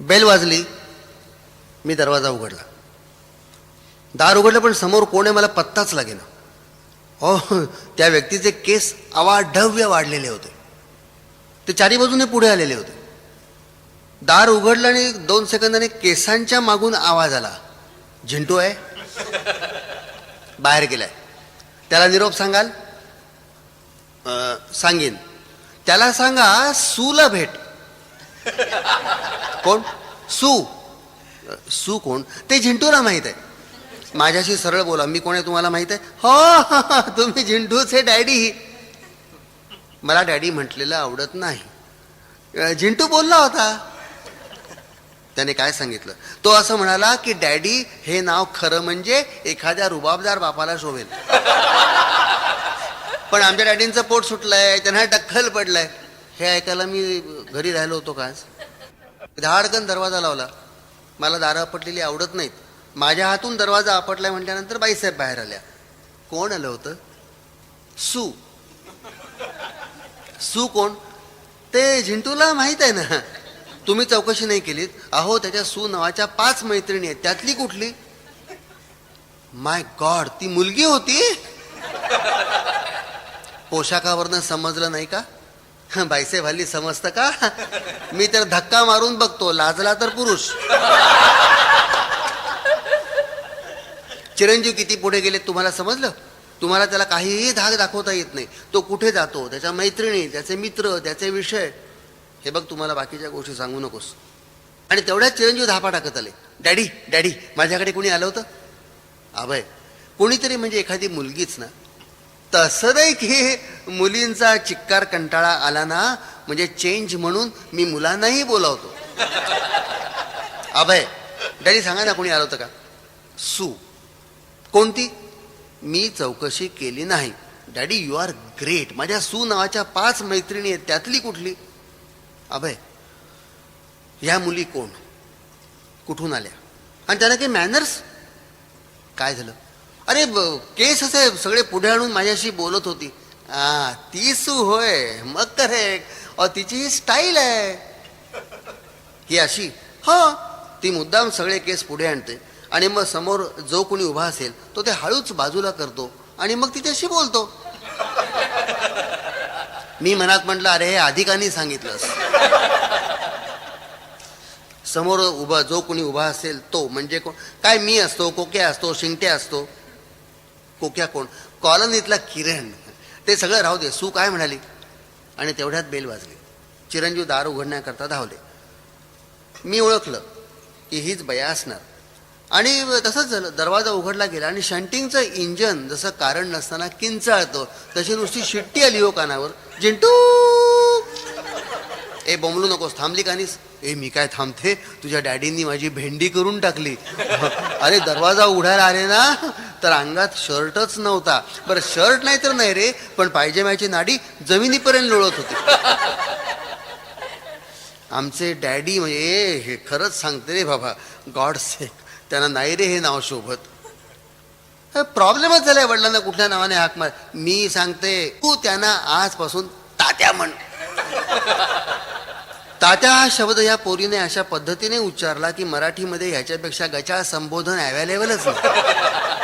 Bell वाजली मी दरवाजा उघडला. दार उघडलं पण समोर कोण आहे मला पत्ताच लागेना. हो त्या व्यक्तीचे केस अवाढव्य वाढलेले होते. ते चारी बाजूने पुढे आलेले होते. दार उघडलं आणि दोन सेकंदाने केसांच्या मागून आवाज आला. झिंटू आहे. बाहेर गेलाय. त्याला निरोप सांगाल? सांगेन. त्याला सांगा सूला भेट. कोण? सू. सू कोण? ते झिंटूला माहीत आहे. माझ्याशी सरळ बोला मी कोण आहे तुम्हाला माहीत आहे? हो तुम्ही झिंटूचे डॅडी. मला डॅडी म्हटलेलं आवडत नाही. झिंटू बोलला होता. त्याने काय सांगितलं? तो असं म्हणाला की डॅडी हे नाव खरं म्हणजे एखाद्या रुबाबदार बापाला शोभेल. पण आमच्या डॅडींचं पोट सुटलंय त्यांना टक्कल पडलंय. हे ऐकायला मी घरी राहिलो होतो का आज? धाडकन दरवाजा लावला. मला दारं आपटलेली आवडत नाहीत. माझ्या हातून दरवाजा आपटलाय म्हटल्यानंतर बाईसाहेब बाहेर आल्या. कोण आलं होतं? सू. सू कोण? ते झिंटूला माहीत आहे ना. तुम्ही चौकशी नाही केलीत. अहो त्याच्या सू नावाच्या पाच मैत्रिणी आहेत. त्यातली कुठली? माय गॉड ती मुलगी होती? पोशाखावरनं समजलं नाही का? बायसे हल्ली समजतं का? मी तर धक्का मारून बघतो लाजला तर पुरुष. चिरंजीव किती पुढे गेले तुम्हाला समजलं? तुम्हाला त्याला काहीही धाक दाखवता येत नाही. तो कुठे जातो? त्याच्या मैत्रिणी त्याचे मित्र त्याचे विषय. हे बघ तुम्हाला बाकीच्या गोष्टी सांगू नकोस. आणि तेवढ्याच चिरंजीव धापा टाकत आले. डॅडी डॅडी माझ्याकडे कोणी आलं होतं? अभय कोणीतरी म्हणजे एखादी मुलगीच ना तसं नाही की मुलींचा चिक्कार कंटाळा आला ना म्हणजे चेंज म्हणून मी मुलांनाही बोलावतो. अभय डॅडी सांगा ना कोणी आलं होतं का? सू. कोणती? मी चौकशी केली नाही. डॅडी यू आर ग्रेट माझ्या सू नावाच्या पाच मैत्रिणी आहेत त्यातली कुठली? अभय ह्या मुली कोण? कुठून आल्या? आणि त्यांना काही मॅनर्स काय झालं? अरे केस असे सगळे पुढे आणून माझ्याशी बोलत होती. हा ती सू होय मग करेक्ट अ तिची ही स्टाईल आहे. ही अशी. हा ती मुद्दाम सगळे केस पुढे आणते. आणि मग समोर जो कोणी उभा असेल तो ते हळूच बाजूला करतो आणि मग तिच्याशी बोलतो. मी मनात म्हटलं अरे हे अधिकांनी सांगितलंस. समोर उभा जो कोणी उभा असेल तो म्हणजे कोण? काय मी असतो कोके असतो शिंगटे असतो? कोक्या कोण? कॉलनीतला किरण. ते सगळं राहू दे. सू काय म्हणाली? आणि तेवढ्यात बेल वाजली. चिरंजीव दार उघडण्याकरता धावले. मी ओळखलं की हीच बया असणार. आणि तसंच झालं. दरवाजा उघडला गेला आणि शंटिंगचं इंजन जसं कारण नसताना किंचाळतं तशी नुसती शिट्टी आली हो कानावर. जिंटू! ए बोंबलू नकोस. थांबली कानीस? ए मी काय थांबते? तुझ्या डॅडींनी माझी भेंडी करून टाकली. अरे दरवाजा उघडायला आले ना? तर अंगात शर्टच नव्हता. बरं शर्ट नाही तर नाही रे पण पायजम्याची नाडी जमिनीपर्यंत लोळत होती. आमचे डॅडी म्हणजे हे खरंच सांगते रे बाबा गॉड सेक त्यांना नाही रे हे नाव शोभत. प्रॉब्लेमच झालाय वडिलांना कुठल्या नावाने हाक मार. मी सांगते तू त्यांना आजपासून तात्या म्हण. तात्या हा शब्द या पोरीने अशा पद्धतीने उच्चारला की मराठीमध्ये ह्याच्यापेक्षा गचाळ संबोधन अवेलेबलच नाही.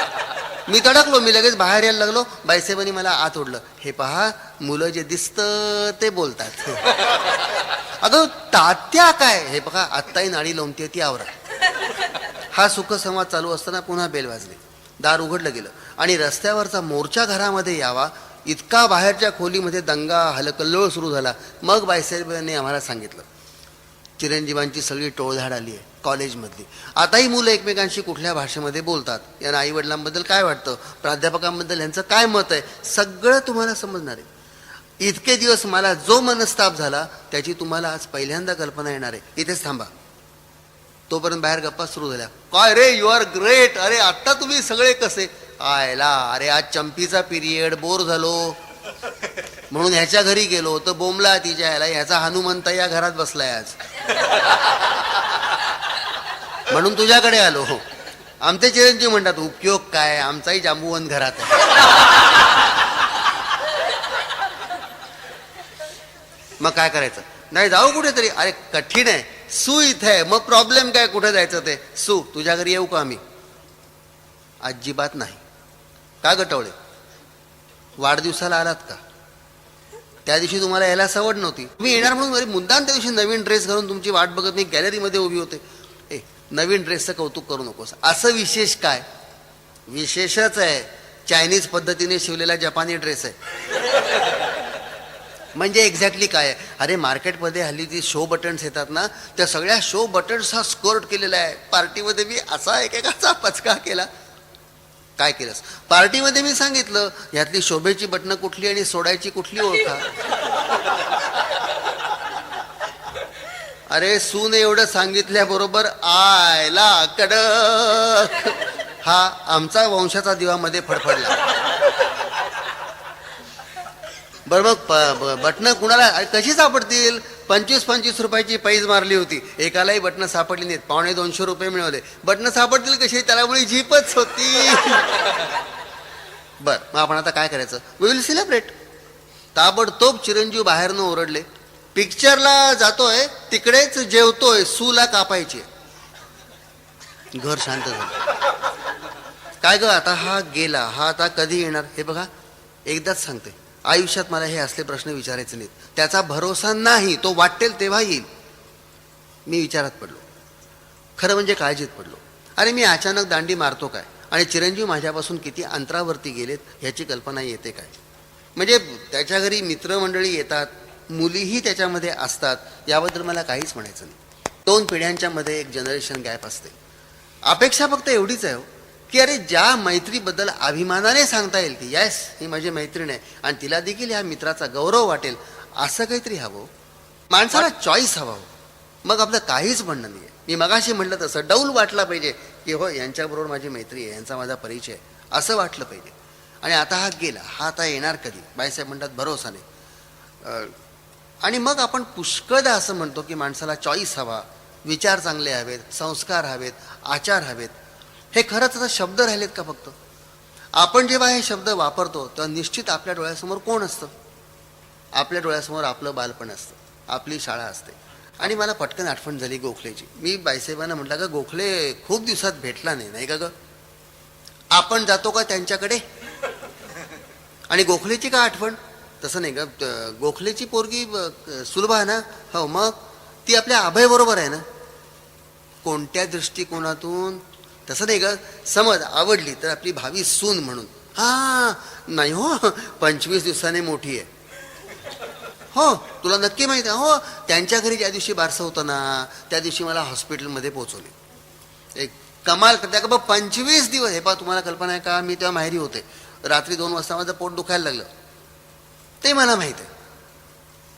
मी तडकलो मी लगेच बाहेर यायला लागलो. बायसेबानी मला आत ओढलं. हे पहा मुलं जे दिसतं ते बोलतात. अगं तात्या काय? हे बघा आत्ताही नाडी लोंबते ती आवरा. हा सुखसंवाद चालू असताना पुन्हा बेल वाजली. दार उघडलं गेलं. आणि रस्त्यावरचा मोर्चा घरामध्ये यावा इतका बाहेरच्या खोलीमध्ये दंगा हलकल्लोळ सुरू झाला. मग बायसाहेबांनी आम्हाला सांगितलं चिरंजीवांची सगळी टोळधाड आली आहे कॉलेजमधली. आताही मुलं एकमेकांशी कुठल्या भाषेमध्ये बोलतात? यांना आई वडिलांबद्दल काय वाटतं? प्राध्यापकांबद्दल यांचं काय मत आहे? सगळं तुम्हाला समजणार आहे. इतके दिवस मला जो मनस्ताप झाला त्याची तुम्हाला आज पहिल्यांदा कल्पना येणार आहे. इथेच थांबा. तोपर्यंत बाहेर गप्पा सुरू झाल्या. काय रे? यू आर ग्रेट अरे आत्ता तुम्ही सगळे कसे? आयला अरे आज चंपीचा पिरियड बोर झालो. म्हणून ह्याच्या घरी गेलो तर बोंबला तिच्या ह्याला ह्याचा हनुमंत या घरात बसलाय आज. म्हणून तुझ्याकडे आलो. आमचे चिरंजीव म्हणतात उपयोग काय? आमचाही जांबुवन घरात आहे. मग काय करायचं? नाही जाऊ कुठेतरी. अरे कठीण आहे. सू इथे आहे. मग प्रॉब्लेम काय? कुठे जायचं ते? सू तुझ्या घरी येऊ का आम्ही? अजिबात नाही. का गटवळे वाढदिवसाला आलात का? त्या दिवशी तुम्हाला यायला सवड नव्हती. तुम्ही येणार म्हणून मुद्दाम त्या दिवशी नवीन ड्रेस घालून तुमची वाट बघत नाही गॅलरीमध्ये उभी होते. नवीन ड्रेसचं कौतुक करू नकोस. असं विशेष काय? विशेषच आहे. चायनीज पद्धतीने शिवलेला जपानी ड्रेस आहे. म्हणजे एक्झॅक्टली काय आहे? अरे मार्केटमध्ये हल्ली जी शो बटन्स येतात ना त्या सगळ्या शो बटन्स हा स्कोर्ट केलेला आहे. पार्टीमध्ये मी असा एकेकाचा पचका केला. काय केलंस? पार्टीमध्ये मी सांगितलं यातली शोभेची बटणं कुठली आणि सोडायची कुठली ओळखा? अरे सून एवढं सांगितल्याबरोबर आयला कडक. हा आमचा वंशाचा दिवामध्ये फडफडला. बरं मग बटणं कुणाला कशी सापडतील? पंचवीस पंचवीस रुपयाची पैज मारली होती. एकालाही बटणं सापडली नाहीत. पावणे दोनशे रुपये मिळवले. बटणं सापडतील कशी? त्याला मुळे झीपच होती. बर मग आपण आता काय करायचं? विल सेलिब्रेट ताबडतोब चिरंजीव बाहेरनं ओरडले. पिक्चरला जातोय तिकडेच जेवतोय सूला कापायची. घर शांत झालं. काय ग आता हा गेला हा आता कधी येणार? हे बघा एकदाच सांगते. आयुष्यात मला हे असले प्रश्न विचारायचे नाहीत. त्याचा भरोसा नाही तो वाटेल तेव्हा येईल. मी विचारात पडलो. खरं म्हणजे काळजीत पडलो. अरे मी अचानक दांडी मारतो काय? आणि चिरंजीव माझ्यापासून किती अंतरावरती गेलेत ह्याची कल्पना येते काय? म्हणजे त्याच्या घरी मित्रमंडळी येतात मुलीही त्याच्यामध्ये असतात याबद्दल मला काहीच म्हणायचं नाही. दोन पिढ्यांच्या मध्ये एक जनरेशन गॅप असते. अपेक्षा फक्त एवढीच आहे हो, की अरे ज्या मैत्रीबद्दल अभिमानाने सांगता येईल की यस ही माझी मैत्रीण आहे आणि तिला देखील ह्या मित्राचा गौरव वाटेल असं काहीतरी हवं हो. माणसाला चॉईस हवा हो. मग आपलं काहीच म्हणणं नाही आहे मी मगाशी म्हटलं तसं डौल वाटला पाहिजे की हो यांच्याबरोबर माझी मैत्री आहे यांचा माझा परिचय असं वाटलं पाहिजे. आणि आता हा गेला हा आता येणार कधी? बायसाहेब म्हणतात भरोसा नाही. आणि मग आपण पुष्कळदा असं म्हणतो की माणसाला चॉईस हवा विचार चांगले हवेत संस्कार हवेत आचार हवेत. हे खरंच आता शब्द राहिलेत का फक्त? आपण जेव्हा हे शब्द वापरतो तेव्हा निश्चित आपल्या डोळ्यासमोर कोण असतं? आपल्या डोळ्यासमोर आपलं बालपण असतं आपली शाळा असते. आणि मला पटकन आठवण झाली गोखलेची. मी बाईसाहेबांना म्हटलं का गोखले खूप दिवसात भेटला नाही नाही का ग? आपण जातो का त्यांच्याकडे? आणि गोखलेची का आठवण? तसं नाही का त- गोखलेची पोरगी सुलभ आहे ना? हो मग? ती आपल्या अभय बरोबर आहे ना? कोणत्या दृष्टिकोनातून? तसं नाही का समज आवडली तर आपली भावी सून म्हणून. हा नाही हो. पंचवीस दिवसाने मोठी आहे. हो तुला नक्की माहिती आहे. हो त्यांच्या घरी ज्या दिवशी बारसं होतं ना त्या दिवशी मला हॉस्पिटलमध्ये पोहोचवले. एक कमाल करते. का बा पंचवीस दिवस हे पा तुम्हाला कल्पना आहे का? मी तेव्हा माहेरी होते. रात्री दोन वाजता माझं पोट दुखायला लागलं. ते मला माहीत आहे.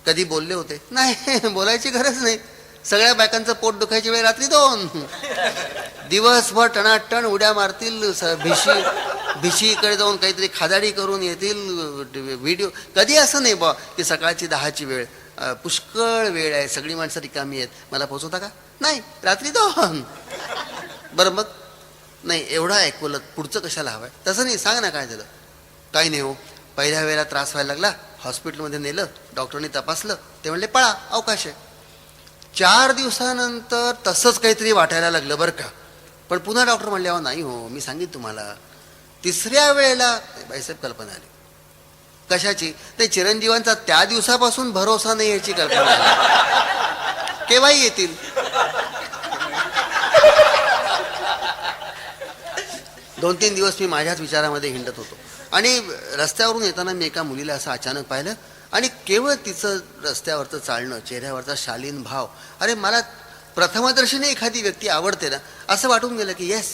कधी बोलले होते? नाही बोलायची गरज नाही. सगळ्या बायकांचं पोट दुखायची वेळ रात्री दोन. दिवसभर टणाटण उड्या मारतील स- भिशी भिशीकडे जाऊन काहीतरी खादाडी करून येतील व्हिडिओ. कधी असं नाही बा की सकाळची दहाची वेळ. पुष्कळ वेळ आहे. सगळी माणसं रिकामी आहेत. मला पोचवता का? नाही रात्री दोन. बरं मग? नाही एवढा ऐकवलं पुढचं कशाला हवं आहे तसं नाही सांग ना काय झालं. काही नाही हो. पहिल्या वेळेला त्रास व्हायला लागला. हॉस्पिटलमध्ये नेलं डॉक्टरने तपासलं ते म्हणले पळा अवकाश आहे. चार दिवसानंतर तसंच काहीतरी वाटायला लागलं बरं का. पण पुन्हा डॉक्टर म्हणले अहो नाही हो मी सांगितलं तुम्हाला. तिसऱ्या वेळेला बाईसाहेब कल्पना आली. कशाची? ते चिरंजीवांचा त्या दिवसापासून भरोसा नाही याची कल्पना आली. केव्हाही येतील? दोन तीन दिवस मी माझ्याच विचारामध्ये हिंडत होतो. आणि रस्त्यावरून येताना मी एका मुलीला असं अचानक पाहिलं आणि केवळ तिचं रस्त्यावरचं चालणं चेहऱ्यावरचा शालीन भाव अरे मला प्रथमदर्शनी एखादी व्यक्ती आवडते ना असं वाटून गेलं की येस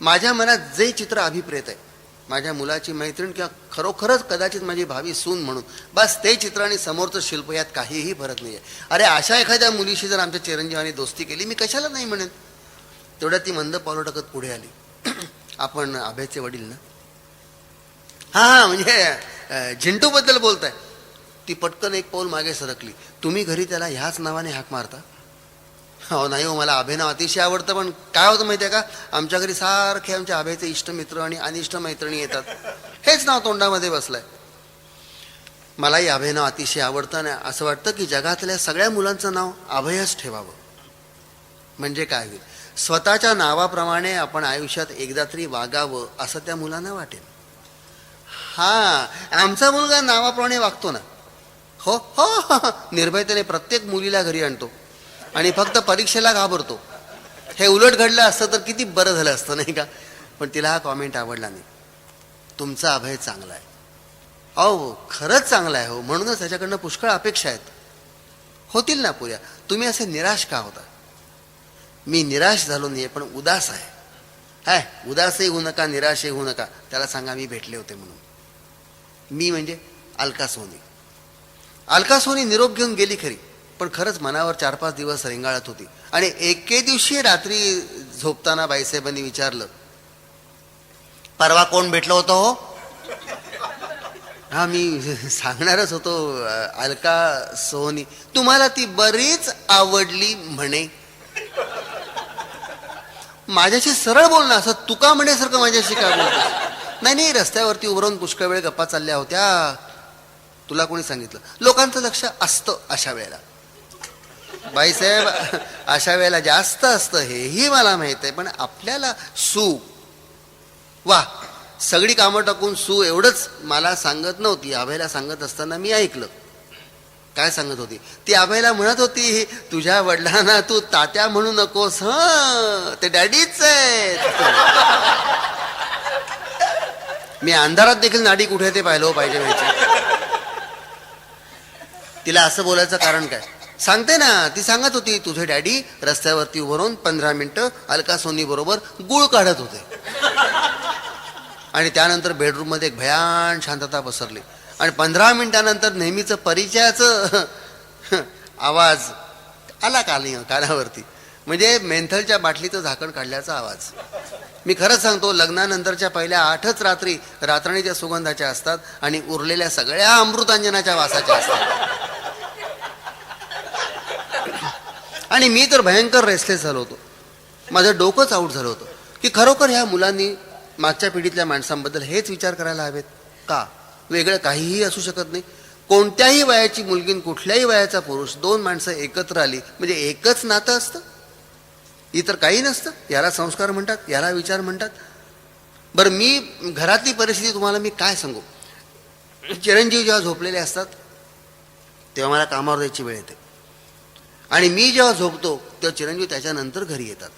माझ्या मनात जे चित्र अभिप्रेत आहे माझ्या मुलाची मैत्रीण किंवा खरोखरच कदाचित माझी भावी सून म्हणून बस ते चित्र आणि समोरचं शिल्प यात काहीही फरक नाही आहे अरे अशा एखाद्या मुलीशी जर आमच्या चिरंजीवानी दोस्ती केली मी कशाला नाही म्हणेन? तेवढ्यात ती मंद पावलं टाकत पुढे आली. आपण अभयचे वडील ना? हा हा म्हणजे अं, बोलत बोलताय. ती पटकन एक पाऊल मागे सरकली. तुम्ही घरी त्याला ह्याच नावाने हाक मारता? हो नाही हो मला अभिनव अतिशय आवडतं पण काय होतं माहिती आहे का? आमच्या घरी सारखे आमच्या अभयचे इष्टमित्र आणि अनिष्ट मैत्रिणी येतात. हेच नाव तोंडामध्ये बसलंय. मलाही अभिनव अतिशय आवडतं आणि असं वाटतं की जगातल्या सगळ्या मुलांचं नाव अभयच ठेवावं. म्हणजे काय होईल? स्वतःच्या नावाप्रमाणे आपण आयुष्यात एकदा तरी वागावं असं त्या मुलांना वाटेल. हा आमचा मुलगा नावाप्रमाणे वागतो ना. हो, हो हो हो, निर्भयतेने प्रत्येक मुलीला घरी आणतो. आणि फक्त परीक्षेला घाबरतो. हे उलट घडलं असतं तर किती बरं झालं असतं नाही का? पण तिला हा कॉमेंट आवडला नाही. तुमचा अभय चांगला आहे. अहो खरंच चांगला आहे हो. म्हणूनच त्याच्याकडनं पुष्कळ अपेक्षा आहेत. होतील ना पुऱ्या. तुम्ही असे निराश का होता? मी निराश झालो नाही पण उदास आहे. हाय उदासही होऊ नका निराशही होऊ नका. त्याला सांगा मी भेटले होते म्हणून. मी म्हणजे अलका सोनी अलका सोनी निरोप घेऊन गेली खरी पण खरंच मनावर चार पाच दिवस रेंगाळत होती. आणि एके दिवशी रात्री झोपताना बाईसाहेबांनी विचारलं परवा कोण भेटलं होतं हो? हा मी सांगणारच होतो अलका सोनी तुम्हाला ती बरीच आवडली म्हणे. माझ्याशी सरळ बोलणं असं तुका म्हणण्यासारखं माझ्याशी काय बोलतो नाही नाही रस्त्यावरती उभं राहून पुष्कळ वेळ गप्पा चालल्या होत्या. तुला कोणी सांगितलं? लोकांचं लक्ष असतं अशा वेळेला. बाईसाहेब अशा वेळेला जास्त असतं हेही मला माहीत आहे पण आपल्याला सू. वा सगळी कामं टाकून सू एवढंच मला सांगत नव्हती. अभयला सांगत असताना मी ऐकलं. काय सांगत होती? ती अभयला म्हणत होती तुझ्या वडिलांना तू तात्या म्हणू नकोस ह ते डॅडीच आहेत. मी अंधारात देखील नाडी कुठे ते पाहिलं हो, पाहिजे माहिती तिला असं बोलायचं कारण काय? सांगते ना ती सांगत होती तुझे डॅडी रस्त्यावरती उभं राहून पंधरा मिनिटं अलका सोनी बरोबर गुळ काढत होते. आणि त्यानंतर बेडरूममध्ये एक भयान शांतता पसरली. आणि पंधरा मिनिटानंतर नेहमीचं परिचयाचं आवाज आला काली कानावरती म्हणजे मेंथलच्या बाटलीचं झाकण काढल्याचा आवाज. मी खरंच सांगतो लग्नानंतरच्या पहिल्या आठच रात्री रात्रणीच्या सुगंधाच्या असतात आणि उरलेल्या सगळ्या अमृतांजनाच्या वासाच्या असतात. आणि मी तर भयंकर रेसलेस झालो होतो. माझं डोकंच आऊट झालं होतं. की खरोखर ह्या मुलांनी मागच्या पिढीतल्या माणसांबद्दल हेच विचार करायला हवेत? का? वेगळं काहीही असू शकत नाही. कोणत्याही वयाची मुलगी कुठल्याही वयाचा पुरुष दोन माणसं एकत्र आली म्हणजे एकच नातं असतं? इतर काही नसतं. याला संस्कार म्हणतात याला विचार म्हणतात. बरं मी घरातली परिस्थिती तुम्हाला मी काय सांगू? चिरंजीव जेव्हा झोपलेले असतात तेव्हा मला कामावर जायची वेळ येते. आणि मी जेव्हा झोपतो तेव्हा चिरंजीव त्याच्यानंतर घरी येतात.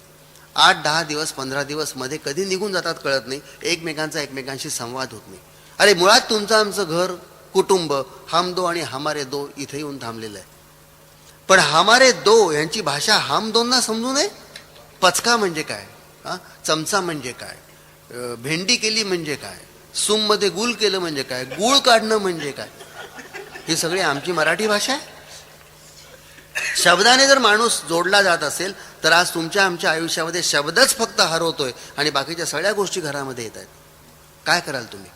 आठ दहा दिवस पंधरा दिवसमध्ये कधी निघून जातात कळत नाही. एकमेकांचा एकमेकांशी संवाद होत नाही. अरे मुळात तुमचं आमचं घर कुटुंब हम दो आणि हमारे दो इथे येऊन थांबलेलं आहे. पण हमारे दो यांची भाषा हम दोनना समजू नये? पचका म्हणजे काय? चमचा म्हणजे काय? भेंडी केली म्हणजे काय? सूममध्ये गुल केलं म्हणजे काय? गुळ काढणं म्हणजे काय? ही सगळी आमची मराठी भाषा आहे. शब्दाने जर माणूस जोडला जात असेल तर आज तुमच्या आमच्या आयुष्यामध्ये शब्दच फक्त हरवतोय आणि बाकीच्या सगळ्या गोष्टी घरामध्ये येत आहेत. काय कराल तुम्ही?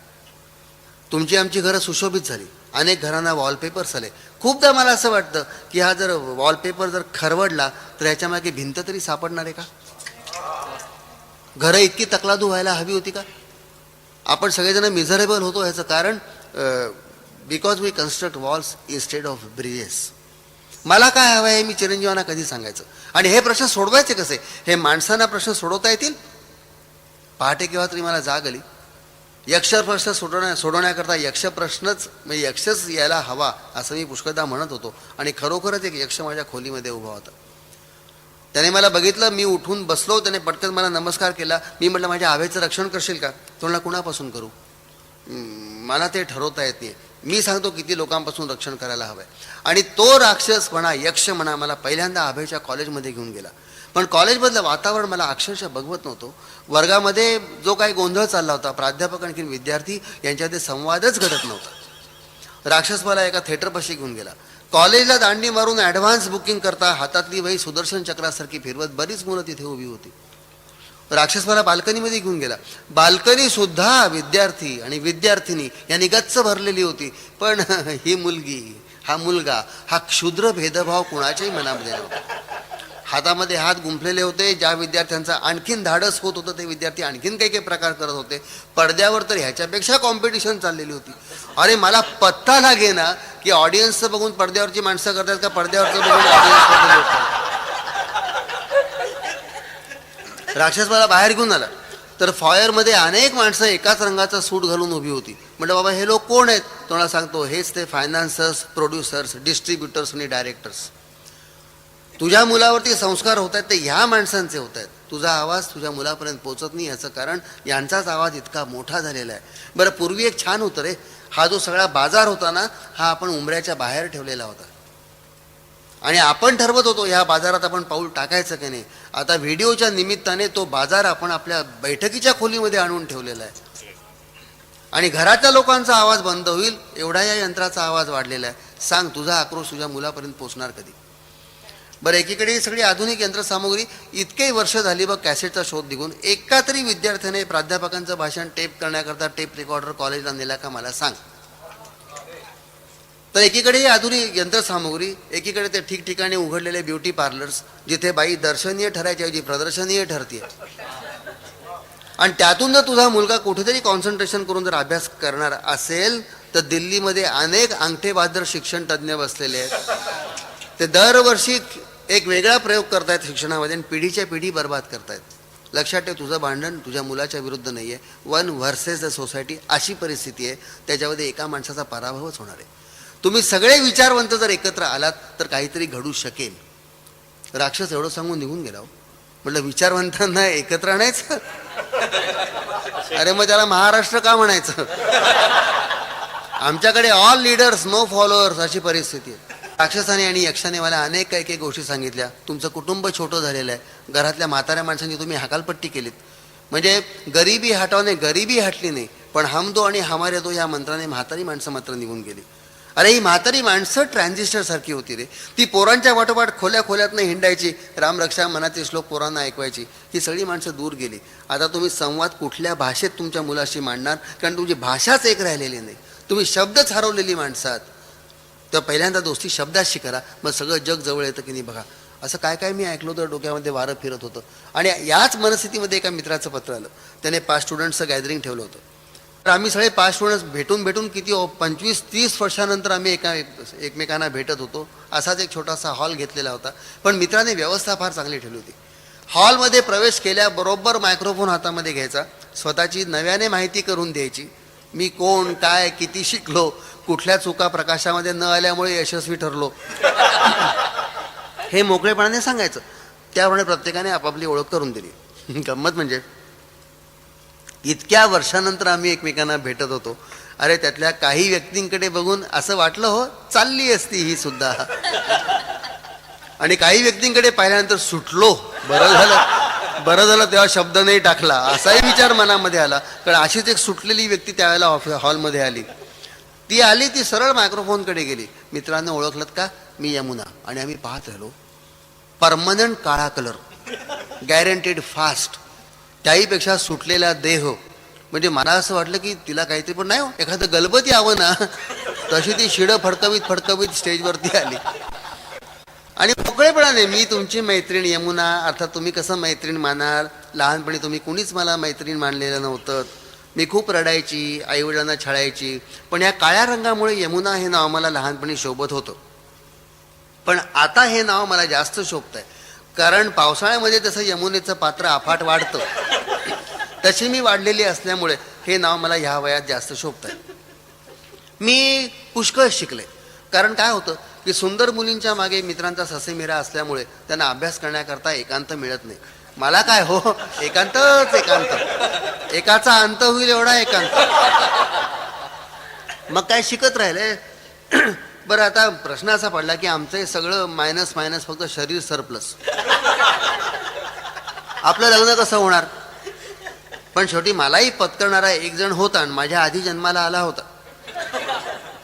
तुमची आमची घरं सुशोभित झाली. अनेक घरांना वॉलपेपर्स आले खूपदा मला असं वाटतं की हा जर वॉलपेपर जर खरवडला तर ह्याच्यामागे भिंत तरी सापडणार आहे का? घरं इतकी तकलादू व्हायला हवी होती का? आपण सगळेजण मिझरेबल होतो ह्याचं कारण because we construct walls instead of bridges मला काय हवं आहे मी चिरंजीवांना कधी सांगायचं? आणि हे प्रश्न सोडवायचे कसे? हे माणसांना प्रश्न सोडवता येतील? पहाटे केव्हा तरी मला जाग आली. यक्ष प्रश्न सोडवण्या सोडवण्याकरता यक्ष प्रश्नच म्हणजे यक्षच यायला हवा असं मी पुष्कळदा म्हणत होतो. आणि खरोखरच एक यक्ष माझ्या खोलीमध्ये उभा होता. त्याने मला बघितलं मी उठून बसलो त्याने पटकन मला नमस्कार केला. मी म्हटलं माझ्या आवेचं रक्षण करशील का? तो कुणापासून करू? मला ते ठरवता येत नाही. मी सांगतो किती लोकांपासून रक्षण करायला हवं आहे आणि तो राक्षस म्हणा यक्ष म्हणा मला पहिल्यांदा आभेच्या कॉलेजमध्ये घेऊन गेला. पण कॉलेजमधलं वातावरण मला अक्षरशः बघवत नव्हतो. वर्गामध्ये जो काही गोंधळ चालला होता प्राध्यापक आणखी विद्यार्थी यांच्यामध्ये संवादच घडत नव्हता. राक्षस मला एका थिएटरपाशी घेऊन गेला. कॉलेजला दांडी मारून ॲडव्हान्स बुकिंग करता हातातली वही सुदर्शन चक्रासारखी फिरवत बरीच मुलं तिथे उभी होती. राक्षस मला बाल्कनीमध्ये घेऊन गेला. बाल्कनी सुद्धा विद्यार्थी आणि विद्यार्थिनी यांनी गच्च भरलेली होती. पण ही मुलगी हा मुलगा हा क्षुद्र भेदभाव कुणाच्याही मनामध्ये नव्हता. हातामध्ये हात गुंफलेले होते ज्या विद्यार्थ्यांचा आणखीन धाडस होत होतं ते विद्यार्थी आणखीन काही काही प्रकार करत होते. पडद्यावर तर ह्याच्यापेक्षा कॉम्पिटिशन चाललेली होती. अरे मला पत्ता लागे ना की ऑडियन्सचं बघून पडद्यावरची माणसं करतात का पडद्यावरचं बघून ऑडियन्स राक्षस मला बाहेर घेऊन आला. तर फॉयरमध्ये अनेक माणसं एकाच रंगाचा सूट घालून उभी होती. म्हटलं बाबा हे लोक कोण आहेत? तुम्हाला सांगतो हेच ते फायनान्सर्स प्रोड्युसर्स डिस्ट्रीब्युटर्स आणि डायरेक्टर्स तुझ्या मुलावरती संस्कार होत आहेत ते ह्या माणसांचे होत आहेत. तुझा आवाज तुझ्या मुलापर्यंत पोचत नाही याचं कारण यांचाच आवाज इतका मोठा झालेला आहे. बरं पूर्वी एक छान होतं रे. हा जो सगळा बाजार होता ना हा आपण उमऱ्याच्या बाहेर ठेवलेला होता. आणि आपण ठरवत होतो ह्या बाजारात आपण पाऊल टाकायचं की नाही. आता व्हिडिओच्या निमित्ताने तो बाजार आपण आपल्या बैठकीच्या खोलीमध्ये आणून ठेवलेला आहे. आणि घरातल्या लोकांचा आवाज बंद होईल एवढा या यंत्राचा आवाज वाढलेला आहे. सांग तुझा आक्रोश तुझ्या मुलापर्यंत पोचणार कधी? बरं एकीकडे ही सगळी आधुनिक यंत्रसामुग्री इतके वर्ष झाली बघ कॅसेटचा शोध निघून एका तरी विद्यार्थ्याने प्राध्यापकांचं भाषण टेप करण्याकरता टेप रेकॉर्डर कॉलेजला नेला का मला सांग. तर एकीकडे ही आधुनिक यंत्रसामुग्री एकीकडे ते ठिकठिकाणी उघडलेले ब्युटी पार्लर्स जिथे बाई दर्शनीय ठरायच्या ऐवजी प्रदर्शनीय ठरते आणि त्यातून जर तुझा मुलगा कुठेतरी कॉन्सन्ट्रेशन करून जर अभ्यास करणार असेल तर दिल्लीमध्ये अनेक अंगठेबहादर शिक्षण तज्ज्ञ बसलेले आहेत. ते दरवर्षी एक वेगळा प्रयोग करतायत शिक्षणामध्ये आणि पिढीच्या पिढी बर्बाद करतायत. लक्षात ठेव तुझं भांडण तुझ्या मुलाच्या विरुद्ध नाही आहे वन व्हर्सेस द सोसायटी अशी परिस्थिती आहे. त्याच्यामध्ये एका माणसाचा पराभवच होणार आहे. तुम्ही सगळे विचारवंत जर एकत्र आलात तर काहीतरी घडू शकेल. राक्षस एवढं सांगून निघून गेला हो. म्हटलं विचारवंतांना एकत्र आणायचं? अरे मग त्याला महाराष्ट्र का म्हणायचं? आमच्याकडे ऑल लीडर्स नो फॉलोअर्स अशी परिस्थिती आहे. राक्षसाने आणि यक्षाने मला अनेक काही काही गोष्टी सांगितल्या. तुमचं कुटुंब छोटं झालेलं आहे. घरातल्या म्हाताऱ्या माणसांची तुम्ही हकालपट्टी केलीत. म्हणजे गरिबी हटवणे गरिबी हटली नाही. पण हम दो आणि हमारे दो या मंत्राने म्हातारी माणसं मात्र निघून गेली. अरे ही म्हातारी माणसं ट्रान्झिस्टर सारखी होती रे. ती पोरांच्या वाटोपाठ खोल्या खोल्यातनं हिंडायची. रामरक्षा मनाचे श्लोक पोरांना ऐकवायची. ही सगळी माणसं दूर गेली. आता तुम्ही संवाद कुठल्या भाषेत तुमच्या मुलाशी मांडणार? कारण तुमची भाषाच एक राहिलेली नाही. तुम्ही शब्दच हरवलेली माणसं आहात. तर पहिल्यांदा दोस्ती शब्दाशी करा. मग सगळं जग जवळ येतं की नाही बघा. असं काय काय मी ऐकलं होतं डोक्यामध्ये वारं फिरत होतं. आणि याच मनस्थितीमध्ये एका मित्राचं पत्र आलं. त्याने पाच स्टुडंट्सचं गॅदरिंग ठेवलं होतं. तर आम्ही सगळे पाच स्टुडंट्स भेटून भेटून किती ओ- पंचवीस तीस वर्षानंतर आम्ही एका एकमेकांना भेटत होतो. असाच एक छोटासा हॉल घेतलेला होता. पण मित्राने व्यवस्था फार चांगली ठेवली होती. हॉलमध्ये प्रवेश केल्याबरोबर मायक्रोफोन हातामध्ये घ्यायचा. स्वतःची नव्याने माहिती करून द्यायची. मी कोण काय किती शिकलो कुठल्या चुका प्रकाशामध्ये न आल्यामुळे यशस्वी ठरलो. हे मोकळेपणाने सांगायचं. त्यामुळे प्रत्येकाने आपापली ओळख करून दिली. गंमत म्हणजे इतक्या वर्षानंतर आम्ही एकमेकांना भेटत होतो. अरे त्यातल्या काही व्यक्तींकडे बघून असं वाटलं हो चालली असती ही सुद्धा. आणि काही व्यक्तींकडे पाहिल्यानंतर सुटलो. बरं झालं. बरं झालं तेव्हा शब्द नाही टाकला. असाही विचार मनामध्ये आला. कारण अशीच एक सुटलेली व्यक्ती त्यावेळेला हॉलमध्ये आली. ती आली ती सरळ मायक्रोफोनकडे गेली. मित्रांनो ओळखलत का? मी यमुना. आणि आम्ही पाहत राहिलो. परमनंट काळा कलर. गॅरंटेड फास्ट त्याहीपेक्षा सुटलेला देह. म्हणजे मला असं वाटलं की तिला काहीतरी पण नाही हो. एखादं गलबत यावं ना. तशी ती शिडं फडकवीत फडकवीत स्टेजवरती आली. आणि मोकळेपणाने मी तुमची मैत्रीण यमुना अर्थात तुम्ही कसं मैत्रीण मानाल? लहानपणी तुम्ही कुणीच मला मैत्रीण मानलेलं नव्हतं. मी खूप रडायची आईवडिलांना छळायची. पण या काळ्या रंगामुळे यमुना हे नाव मला लहानपणी शोभत होतं. पण आता हे नाव मला जास्त शोभत आहे कारण पावसाळ्यामध्ये जसं यमुनेचं पात्र अफाट वाढतं तशी मी वाढलेली असल्यामुळे हे नाव मला ह्या वयात जास्त शोभत आहे मी पुष्कळ शिकले. कारण काय होतं की सुंदर मुलींच्या मागे मित्रांचा ससेमिरा असल्यामुळे त्यांना अभ्यास करण्याकरता एकांत मिळत नाही. मला काय हो, हो एकांतच एकांत. एकाचा अंत होईल एवढा एकांत. मग काय शिकत राहिले? बरं आता प्रश्न असा पडला की आमचं हे सगळं मायनस मायनस फक्त शरीर सरप्लस आपलं लग्न कसं होणार? पण शेवटी मलाही पत्करणारा एक जण होता आणि माझ्या आधी जन्माला आला होता.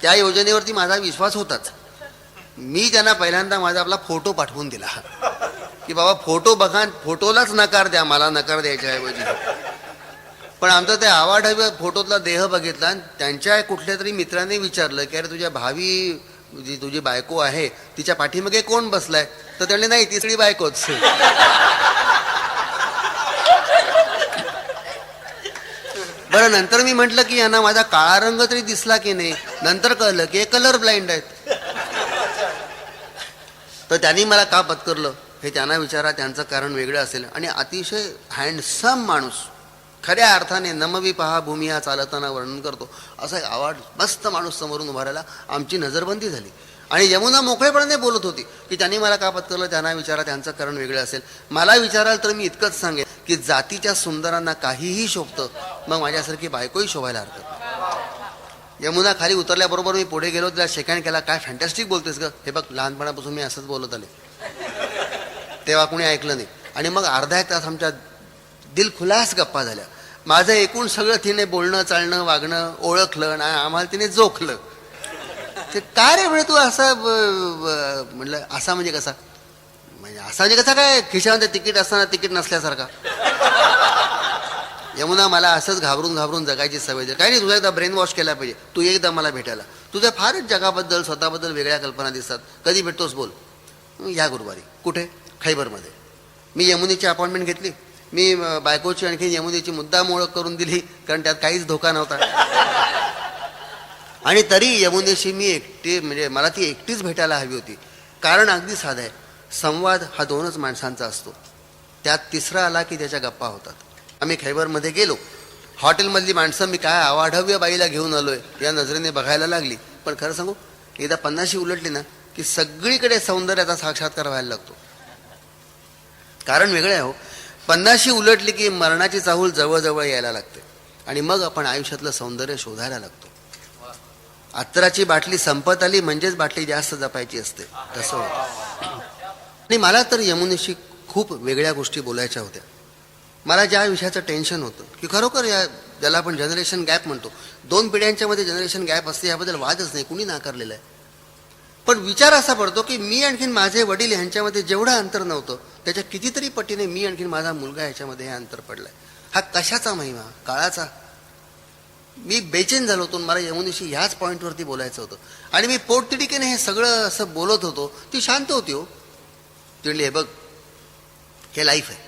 त्या योजनेवरती माझा विश्वास होताच. मी त्यांना पहिल्यांदा माझा आपला फोटो पाठवून दिला. की बाबा फोटो बघा फोटोलाच नकार द्या मला नकार द्यायच्या ऐवजी. पण आमचं ते आवाढव्य फोटोतला देह बघितला आणि त्यांच्या कुठल्या तरी मित्राने विचारलं की अरे तुझ्या भावी जी तुझी बायको आहे तिच्या पाठीमागे कोण बसलाय? तर त्यांनी नाही तिसरी बायकोच. बरं नंतर मी म्हटलं की यांना माझा काळा रंग तरी दिसला की नाही? नंतर कळलं की हे कलर ब्लाइंड आहेत. तर त्यांनी मला का पत्करलं? हे त्यांना विचारा त्यांचं कारण वेगळं असेल. आणि अतिशय हँडसम माणूस खऱ्या अर्थाने नमवी पहा भूमी हा चालताना वर्णन करतो. असा एक आवाज मस्त माणूस समोरून उभा राहिला. आमची नजरबंदी झाली. आणि यमुना मोकळेपणाने बोलत होती की त्यांनी मला का पत्करलं? त्यांना विचारा त्यांचं कारण वेगळं असेल. मला विचाराल तर मी इतकंच सांगेन की जातीच्या सुंदरांना काहीही शोभतं मग माझ्यासारखी बायकोही शोभायला हरकत यमुना खाली उतरल्याबरोबर मी पुढे गेलो तिला शेकाण केला. काय फॅन्टॅस्टिक बोलतेस ग? हे बघ लहानपणापासून मी असंच बोलत आले तेव्हा कुणी ऐकलं नाही. आणि मग अर्धा एक तास आमच्या दिलखुलास गप्पा झाल्या. माझं एकूण सगळं तिने बोलणं चालणं वागणं ओळखलं ना आम्हाला तिने जोखलं. ते काय रे म्हणजे तू असं म्हणलं असा म्हणजे कसा? म्हणजे असा म्हणजे कसा काय? खिशामध्ये तिकीट असताना तिकीट नसल्यासारखा. यमुना मला असंच घाबरून घाबरून जगायची सवय काय काही नाही तुझा एकदा ब्रेन वॉश केला पाहिजे. तू एकदा मला भेटायला. तुझ्या फारच जगाबद्दल स्वतःबद्दल वेगळ्या कल्पना दिसतात. कधी भेटतोस बोल. या गुरुवारी. कुठे? खैबरमध्ये. मी यमुनेची अपॉइंटमेंट घेतली. मी बायकोची आणखी यमुनेची मुद्दाम ओळख करून दिली कारण त्यात काहीच धोका नव्हता. आणि तरी यमुनेशी मी एकटी म्हणजे मला ती एकटीच भेटायला हवी होती. कारण अगदी साधं आहे संवाद हा दोनच माणसांचा असतो. त्यात तिसरा आला की त्याच्या गप्पा होतात. आम्ही खैबरमध्ये गेलो. हॉटेलमधली माणसं मी काय आवाढव्य बाईला घेऊन आलोय या नजरेने बघायला लागली. पण खरं सांगू एकदा पन्नाशी उलटली ना की सगळीकडे सौंदर्याचा साक्षात्कार व्हायला लागतो. कारण वेगळं आहे हो. पन्नाशी उलटली की मरणाची चाहूल जवळजवळ यायला लागते. आणि मग आपण आयुष्यातलं सौंदर्य शोधायला लागतो. अत्तराची बाटली संपत आली म्हणजेच बाटली जास्त जपायची असते. तसं होतं. आणि मला तर यमुनेशी खूप वेगळ्या गोष्टी बोलायच्या होत्या. मला ज्या विषयाचं टेन्शन होतं की खरोखर या ज्याला आपण जनरेशन गॅप म्हणतो दोन पिढ्यांच्या मध्ये जनरेशन गॅप असते याबद्दल वादच नाही कुणी नाकारलेला आहे? पण विचार असा पडतो की मी आणखीन माझे वडील ह्यांच्यामध्ये जेवढं अंतर नव्हतं त्याच्या कितीतरी पटीने मी आणखीन माझा मुलगा याच्यामध्ये हे अंतर पडलंय. हा कशाचा महिमा? काळाचा? मी बेचैन झालो होतो मला यमुनेशी ह्याच पॉईंटवरती बोलायचं होतं. आणि मी पोटतिडीकेने हे सगळं असं बोलत होतो. ती शांत होती हो. ती म्हणली हे बघ हे लाईफ आहे.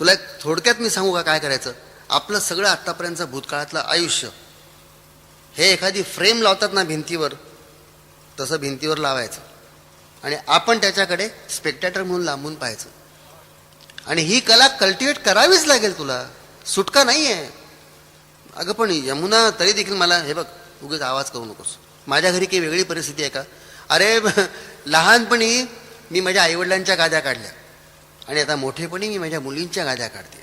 तुला एक थोडक्यात मी सांगू का काय करायचं? आपलं सगळं आत्तापर्यंतचं भूतकाळातलं आयुष्य हे एखादी फ्रेम लावतात ना भिंतीवर तसं भिंतीवर लावायचं. आणि आपण त्याच्याकडे स्पेक्टॅटर म्हणून लांबून पाहायचं. आणि ही कला कल्टिवेट करावीच लागेल तुला. सुटका नाही आहे अगं पण यमुना तरी देखील मला हे बघ उगीच आवाज करू नकोस. माझ्या घरी काही वेगळी परिस्थिती आहे का? अरे लहानपणी मी माझ्या आईवडिलांच्या गाद्या काढल्या. आणि आता मोठेपणी मी माझ्या मुलींच्या गाद्या काढते.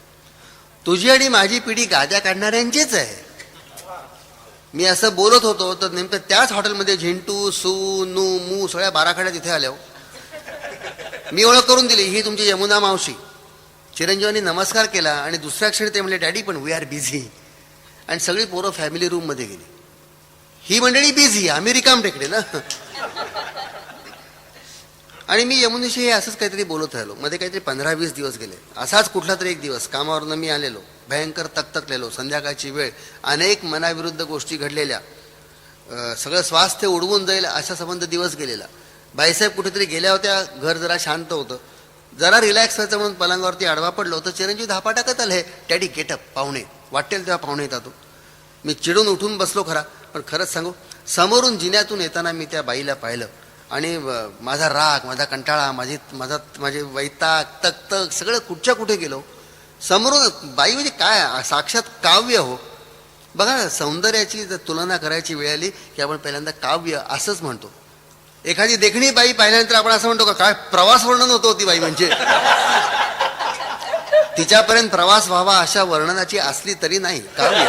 तुझी आणि माझी पिढी गाद्या काढणाऱ्यांचीच आहे. मी असं बोलत होतो तर नेमकं त्याच हॉटेलमध्ये झेंटू सू नू मू सगळ्या बाराखड्या तिथे आल्या हो. मी ओळख करून दिली ही तुमची यमुना मावशी. चिरंजीवांनी नमस्कार केला आणि दुसऱ्या क्षणी ते म्हणले डॅडी पण वी आर बिझी आणि सगळी पोरं फॅमिली रूममध्ये गेली. ही मंडळी बिझी आम्ही रिकाम टेकडे ना. आणि मी यमुनेशी हे असंच काहीतरी बोलत राहिलो. मध्ये काहीतरी पंधरा वीस दिवस गेले. असाच कुठला तरी एक दिवस कामावरनं मी आलेलो. भयंकर तकतकलेलो. संध्याकाळची वेळ. अनेक मनाविरुद्ध गोष्टी घडलेल्या. सगळं स्वास्थ्य उडवून जाईल अशा संबंध दिवस गेलेला. बाईसाहेब कुठेतरी गेल्या होत्या. घर जरा शांत होतं. जरा रिलॅक्स व्हायचं म्हणून पलंगावरती आडवा पडलो तर चिरंजीव धापा टाकत आले डॅडी गेटअप पाहुणे. वाटेल तेव्हा पाहुणे येतात हो. मी चिडून उठून बसलो खरा. पण खरंच सांगू समोरून जिन्यातून येताना मी त्या बाईला पाहिलं. आणि माझा राग माझा कंटाळा माझी माझा माझे वैताग तक तक सगळं कुठच्या कुठे गेलो समोरून बाई म्हणजे काय साक्षात काव्य हो. बघा सौंदर्याची जर तुलना करायची वेळ आली की आपण पहिल्यांदा काव्य असंच म्हणतो. एखादी देखणी बाई पाहिल्यानंतर आपण असं म्हणतो का काय प्रवास वर्णन होतं होती बाई म्हणजे? तिच्यापर्यंत प्रवास व्हावा अशा वर्णनाची असली तरी नाही काव्य.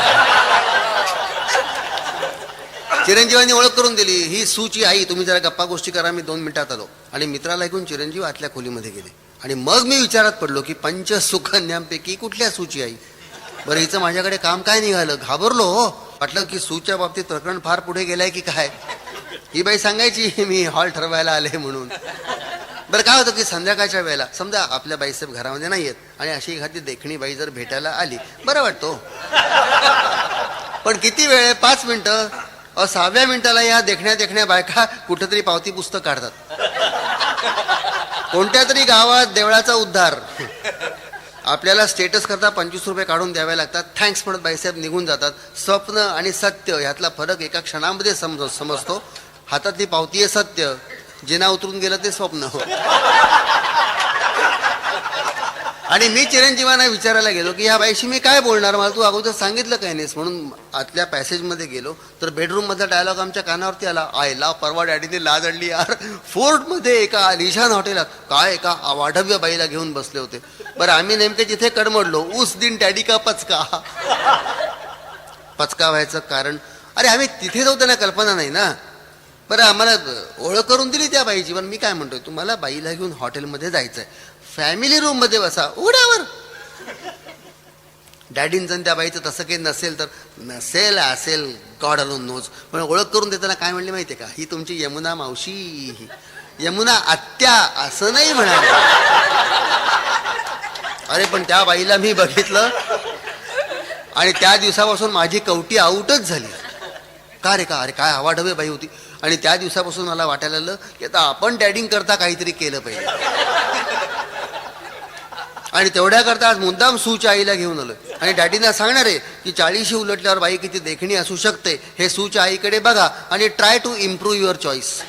चिरंजीवांनी ओळख करून दिली. ही सूची आई तुम्ही जरा गप्पा गोष्टी करा मी दोन मिनिटात आलो. आणि मित्राला ऐकून चिरंजीव आतल्या खोलीमध्ये गेले. आणि मग मी विचारात पडलो की पंच सुकन्यांपैकी कुठल्या सूची आई? बरं हिचं माझ्याकडे काम काय निघालं? घाबरलो हो. वाटलं की सूच्या बाबतीत प्रकरण फार पुढे गेलंय की काय? ही बाई सांगायची मी हॉल ठरवायला आले म्हणून. बरं काय होतं की संध्याकाळच्या वेळेला समजा आपल्या बाईसाहेब घरामध्ये नाही आहेत आणि अशी एखादी देखणी बाई जर भेटायला आली बरं वाटतो हो. पण किती वेळ? पाच मिनिटं. सहाव्या मिनिटाला या देखण्या देखण्या बायका कुठेतरी पावती पुस्तक काढतात. कोणत्या तरी गावात देवळाचा उद्धार. आपल्याला स्टेटस करता पंचवीस रुपये काढून द्यावे लागतात. थँक्स म्हणत बाईसाहेब निघून जातात. स्वप्न आणि सत्य ह्यातला फरक एका क्षणामध्ये समज समजतो. हातातली पावती आहे सत्य. जिना उतरून गेलं ते स्वप्न. हो आणि मी चिरंजीवांना विचारायला गेलो की ह्या बाईशी मी काय बोलणार? मला तू अगोदर सांगितलं काय नाहीस. म्हणून आतल्या पॅसेजमध्ये गेलो. तर बेडरूममधला डायलॉग आमच्या कानावरती आला. आयला परवा डॅडीने लाज आणली यार. फोर्टमध्ये एका आलिशान हॉटेलात काय एका वाढव्य बाईला घेऊन बसले होते. बरं आम्ही नेमके जिथे कडमडलो ऊस दिन डॅडी का पचका? पचका व्हायचं कारण अरे आम्ही तिथे जाऊ त्यांना कल्पना नाही ना. बरं आम्हाला ओळख करून दिली त्या बाईची. पण मी काय म्हणतोय तुम्हाला बाईला घेऊन हॉटेलमध्ये जायचं आहे फॅमिली रूममध्ये बसा. उघड्यावर डॅडींचं त्या बाईचं तसं काही नसेल तर नसेल असेल गॉड अलोन नोज पण ओळख करून देताना काय म्हणले माहितीये का? ही तुमची यमुना मावशी. यमुना आत्या असं नाही म्हणाले. अरे पण त्या बाईला मी बघितलं. आणि त्या दिवसापासून माझी कवटी आऊटच झाली. का रे का? अरे काय आवाढव्य बाई होती. आणि त्या दिवसापासून मला वाटायला लागलं की आता आपण डॅडिंग करता काहीतरी केलं पाहिजे. आणि तेवढ्या करता आज मुद्दाम सूच्या आईला घेऊन आलो आणि डॅडीना सांगणार आहे की चाळीशी उलटल्यावर बाई किती देखणी असू शकते हे सूच्या आईकडे बघा आणि try to improve your choice.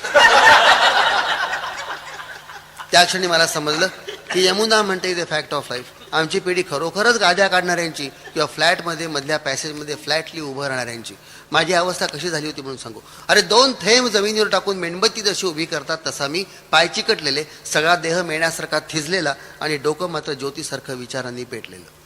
त्या क्षणी मला समजलं की यमुना म्हणते ते फॅक्ट ऑफ लाईफ. आमची पिढी खरोखरच गाद्या काढणाऱ्यांची किंवा फ्लॅटमध्ये मधल्या पॅसेजमध्ये फ्लॅटली उभं राहणाऱ्यांची. माझी अवस्था कशी झाली होती म्हणून सांगू. अरे दोन थेंब जमिनीवर टाकून मेणबत्ती जशी उभी करतात तसा मी पाय चिकटलेले सगळा देह मेण्यासारखा थिजलेला आणि डोकं मात्र ज्योतीसारखं विचारांनी पेटलेलं.